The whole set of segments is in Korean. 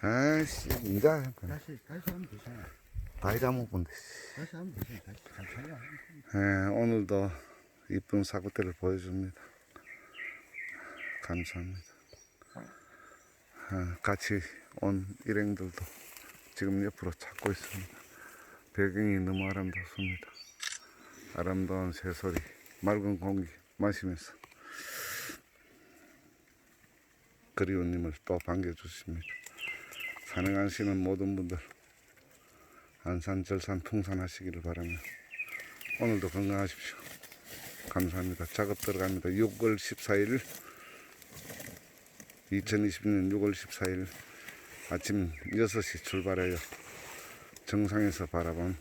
아씨, 이제 다시 다시 하면 되잖아. 다 잊어먹은데. 다시 하면 되잖아. 다시 잘 살려. 예, 오늘도 이쁜 사구대를 보여줍니다. 감사합니다. 아, 같이 온 일행들도 지금 옆으로 찾고 있습니다. 배경이 너무 아름답습니다. 아름다운 새소리, 맑은 공기 마시면서 그리운 님을 또 반겨주십니다. 산행하시는 모든 분들 안산절산 풍산하시기를 바라며 오늘도 건강하십시오. 감사합니다. 작업 들어갑니다. 6월 14일 2020년 6월 14일 아침 6시 출발해요. 정상에서 바라본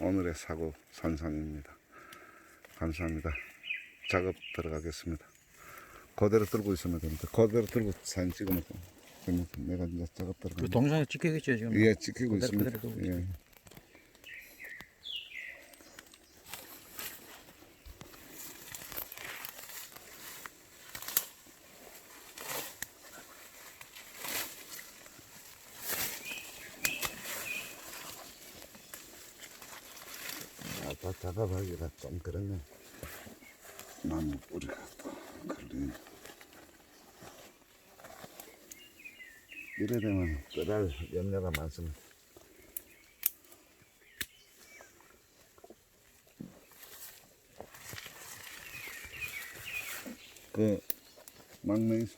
오늘의 사고 산산입니다. 감사합니다. 작업 들어가겠습니다. 그대로 들고 있으면 됩니다. 그대로 들고 사진 찍으면 됩니다. 내가 이제 작업 그. 동상에 찍히겠죠 지금. 예, 찍히고 그대로- 있습니다. 그대로 예. 아까 작업하기가 좀 그러네. 나무 뿌리가 또 걸리네. 이래 되면 끓할 염려가 많습니다. 그 막내에서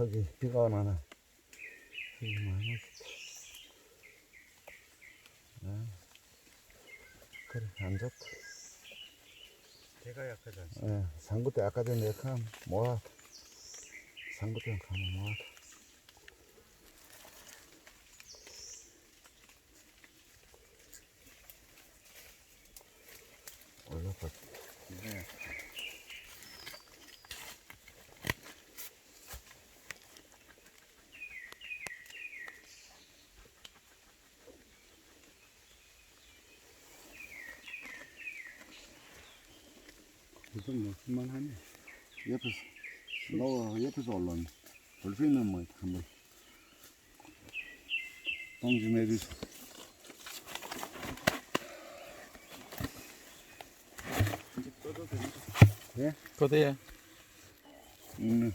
저기 비가 오나나 여기 많이. 아, 그래 안 좋다. 제가 약하지 않습니다. 예, 상구 때 아까 전에 감 모아. 상구 때는 가면 모아. 올라가. 네. 이건 뭐 쓸만하네. 옆에서 너 옆에서. 볼수 있는 뭐 한번. 똥좀 해주세요. 예? 거대에 음,